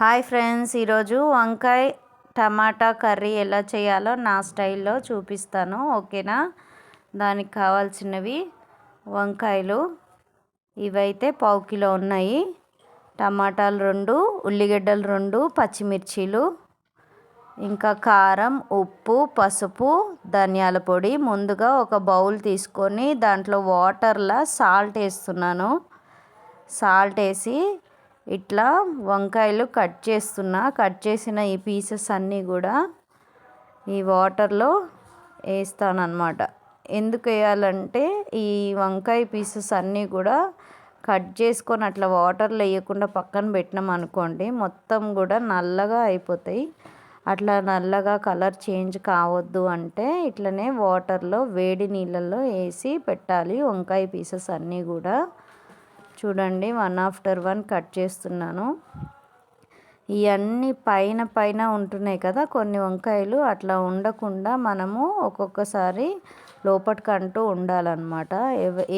Hi friends ఈరోజు వంకాయ టమాటా curry ఎలా చేయాలో నా స్టైల్లో చూపిస్తాను ఓకేనా? దానికి కావాల్సినవి వంకాయలు ఇవైతే పావు కిలో ఉన్నాయి. టమాటాలు రెండు ఉల్లిగడ్డలు రెండు పచ్చిమిర్చీలు ఇంకా కారం ఉప్పు పసుపు ధనియాల పొడి. ముందుగా ఒక బౌల్ తీసుకొని దాంట్లో వాటర్లా సాల్ట్ వేస్తున్నాను. సాల్ట్ వేసి ఇట్లా వంకాయలు కట్ చేస్తున్నా కట్ చేసిన ఈ పీసెస్ అన్నీ కూడా ఈ వాటర్లో వేస్తానన్నమాట. ఎందుకు వేయాలంటే ఈ వంకాయ పీసెస్ అన్నీ కూడా కట్ చేసుకొని అట్లా వాటర్లో వేయకుండా పక్కన పెట్టినాం అనుకోండి మొత్తం కూడా నల్లగా అయిపోతాయి. అట్లా నల్లగా కలర్ చేంజ్ కావద్దు అంటే ఇట్లనే వాటర్లో వేడి నీళ్ళల్లో వేసి పెట్టాలి వంకాయ పీసెస్ అన్నీ కూడా. చూడండి వన్ ఆఫ్టర్ వన్ కట్ చేస్తున్నాను. ఇవన్నీ పైన పైన ఉంటున్నాయి కదా కొన్ని వంకాయలు అట్లా ఉండకుండా మనము ఒక్కొక్కసారి లోపటికి అంటూ ఉండాలన్నమాట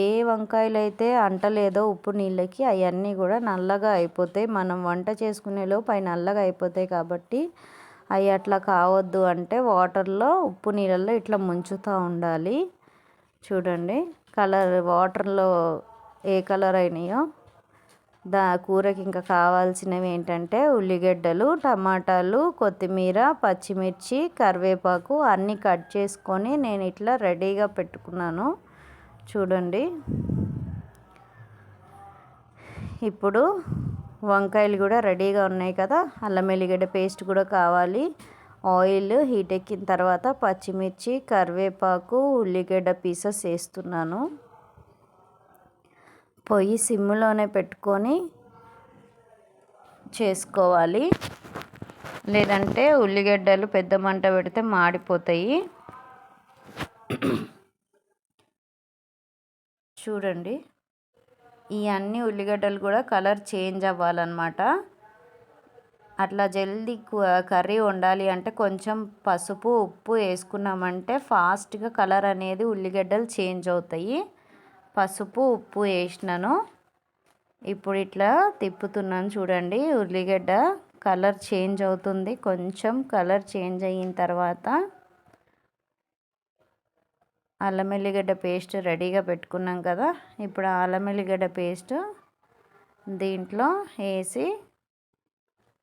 ఏ వంకాయలు అయితే అంటలేదో ఉప్పు నీళ్ళకి అవన్నీ కూడా నల్లగా అయిపోతాయి. మనం వంట చేసుకునేలోపు అవి నల్లగా అయిపోతాయి కాబట్టి అవి అట్లా కావద్దు అంటే వాటర్లో ఉప్పు నీళ్ళల్లో ఇట్లా ముంచుతూ ఉండాలి. చూడండి కలర్ వాటర్లో ఏ కలర్ అయినాయో. దా కూరకి ఇంకా కావాల్సినవి ఏంటంటే ఉల్లిగడ్డలు టమాటాలు కొత్తిమీర పచ్చిమిర్చి కరివేపాకు అన్నీ కట్ చేసుకొని నేను ఇట్లా రెడీగా పెట్టుకున్నాను. చూడండి. ఇప్పుడు వంకాయలు కూడా రెడీగా ఉన్నాయి కదా. అల్లం వెల్లిగడ్డ పేస్ట్ కూడా కావాలి. ఆయిల్ హీట్ ఎక్కిన తర్వాత పచ్చిమిర్చి కరివేపాకు ఉల్లిగడ్డ పీసెస్ వేస్తున్నాను. పొయ్యి సిమ్లోనే పెట్టుకొని చేసుకోవాలి. లేదంటే ఉల్లిగడ్డలు పెద్ద మంట పెడితే మాడిపోతాయి. చూడండి. ఈ అన్ని ఉల్లిగడ్డలు కూడా కలర్ చేంజ్ అవ్వాలన్నమాట. అట్లా జల్దీ కర్రీ వండాలి అంటే కొంచెం పసుపు ఉప్పు వేసుకున్నామంటే ఫాస్ట్గా కలర్ అనేది ఉల్లిగడ్డలు చేంజ్ అవుతాయి. పసుపు ఉప్పు వేసినాను. ఇప్పుడు ఇట్లా తిప్పుతున్నాను చూడండి. ఉల్లిగడ్డ కలర్ చేంజ్ అవుతుంది. కొంచెం కలర్ చేంజ్ అయిన తర్వాత అల్లం ఎల్లిగడ్డ పేస్ట్ రెడీగా పెట్టుకున్నాం కదా. ఇప్పుడు అల్లం ఎల్లిగడ్డ పేస్ట్ దీంట్లో వేసి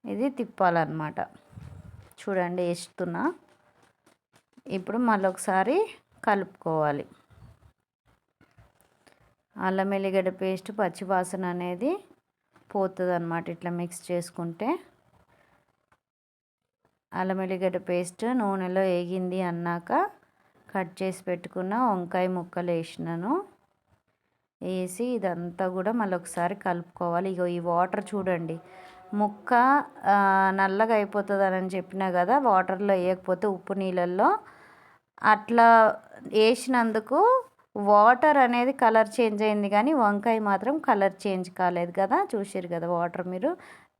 ఇది తిప్పాలన్నమాట. చూడండి వేస్తున్నా. ఇప్పుడు మళ్ళొకసారి కలుపుకోవాలి. అల్లం ఎల్లిగడ్డ పేస్ట్ పచ్చివాసన అనేది పోతుంది అనమాట ఇట్లా మిక్స్ చేసుకుంటే. అల్లం ఎల్లిగడ్డ పేస్ట్ నూనెలో వేగింది అన్నాక కట్ చేసి పెట్టుకున్న వంకాయ ముక్కలు వేసినాను. వేసి ఇదంతా కూడా మళ్ళీ ఒకసారి కలుపుకోవాలి. ఇగో ఈ వాటర్ చూడండి. ముక్క నల్లగా అయిపోతుంది అని చెప్పినా కదా వాటర్లో వేయకపోతే ఉప్పు నీళ్ళల్లో అట్లా వేసినందుకు వాటర్ అనేది కలర్ చేంజ్ అయింది కానీ వంకాయ మాత్రం కలర్ చేంజ్ కాలేదు కదా చూసారు కదా వాటర్ మీరు.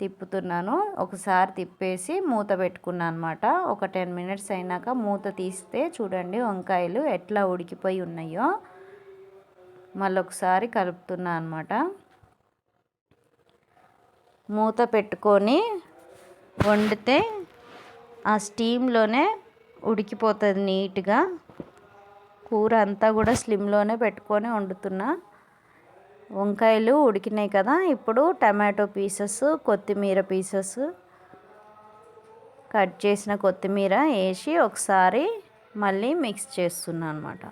తిప్పుతున్నాను ఒకసారి తిప్పేసి మూత పెట్టుకున్నాను అనమాట ఒక టెన్ మినిట్స్ అయినాక మూత తీస్తే చూడండి వంకాయలు ఎట్లా ఉడికిపోయి ఉన్నాయో. మళ్ళీ ఒకసారి కలుపుతున్నా అనమాట మూత పెట్టుకొని వండితే ఆ స్టీమ్లోనే ఉడికిపోతుంది నీట్గా. కూర అంతా కూడా స్లిమ్లోనే పెట్టుకొని వండుతున్నా. వంకాయలు ఉడికినాయి కదా ఇప్పుడు టమాటో పీసెస్ కొత్తిమీర పీసెస్. కట్ చేసిన కొత్తిమీర వేసి ఒకసారి మళ్ళీ మిక్స్ చేస్తున్నా అనమాట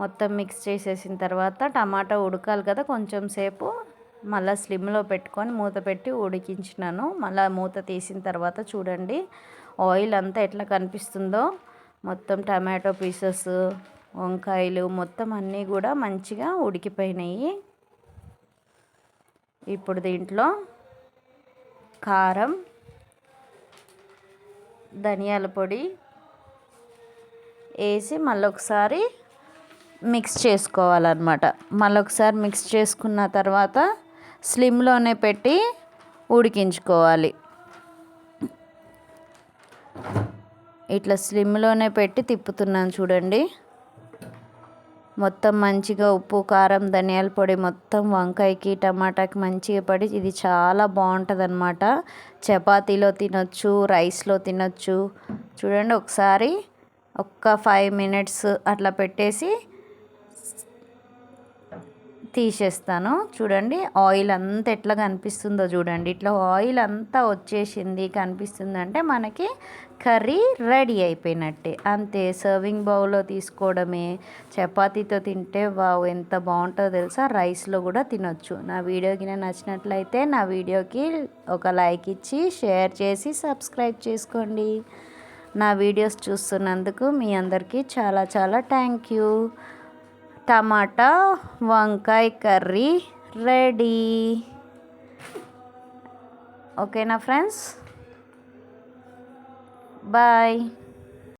మొత్తం మిక్స్ చేసేసిన తర్వాత టమాటా ఉడకాలి కదా కొంచెం సేపు మళ్ళీ స్లిమ్లో పెట్టుకొని మూత పెట్టి ఉడికించినాను. మళ్ళీ మూత తీసిన తర్వాత చూడండి ఆయిల్ అంతా ఎట్లా కనిపిస్తుందో. మొత్తం టమాటో పీసెస్ వంకాయలు మొత్తం అన్నీ కూడా మంచిగా ఉడికిపోయినాయి. ఇప్పుడు దీంట్లో కారం ధనియాల పొడి వేసి మళ్ళొకసారి మిక్స్ చేసుకోవాలన్నమాట. మళ్ళీ ఒకసారి మిక్స్ చేసుకున్న తర్వాత స్లిమ్లోనే పెట్టి ఉడికించుకోవాలి. ఇట్లా స్లిమ్లోనే పెట్టి తిప్పుతున్నాను చూడండి. మొత్తం మంచిగా ఉప్పు కారం ధనియాల పొడి మొత్తం వంకాయకి టమాటాకి మంచిగా పడి ఇది చాలా బాగుంటుంది అనమాట చపాతీలో తినొచ్చు రైస్లో తినొచ్చు. చూడండి ఒకసారి ఒక్క ఫైవ్ మినిట్స్ అట్లా పెట్టేసి తీసేస్తాను. చూడండి ఆయిల్ అంతా ఎట్లా కనిపిస్తుందో చూడండి. ఇట్లా ఆయిల్ అంతా వచ్చేసింది కనిపిస్తుందంటే మనకి కర్రీ రెడీ అయిపోయినట్టే. అంతే సర్వింగ్ బౌల్లో తీసుకోవడమే. చపాతీతో తింటే వావ్ ఎంత బాగుంటుందో తెలుసా? రైస్లో కూడా తినొచ్చు. నా వీడియోకి నచ్చినట్లయితే నా వీడియోకి ఒక లైక్ ఇచ్చి షేర్ చేసి సబ్స్క్రైబ్ చేసుకోండి. నా వీడియోస్ చూస్తున్నందుకు మీ అందరికీ చాలా చాలా థ్యాంక్ యూ. టమాటా వంకాయ కర్రీ రెడీ. ఓకేనా ఫ్రెండ్స్? బాయ్.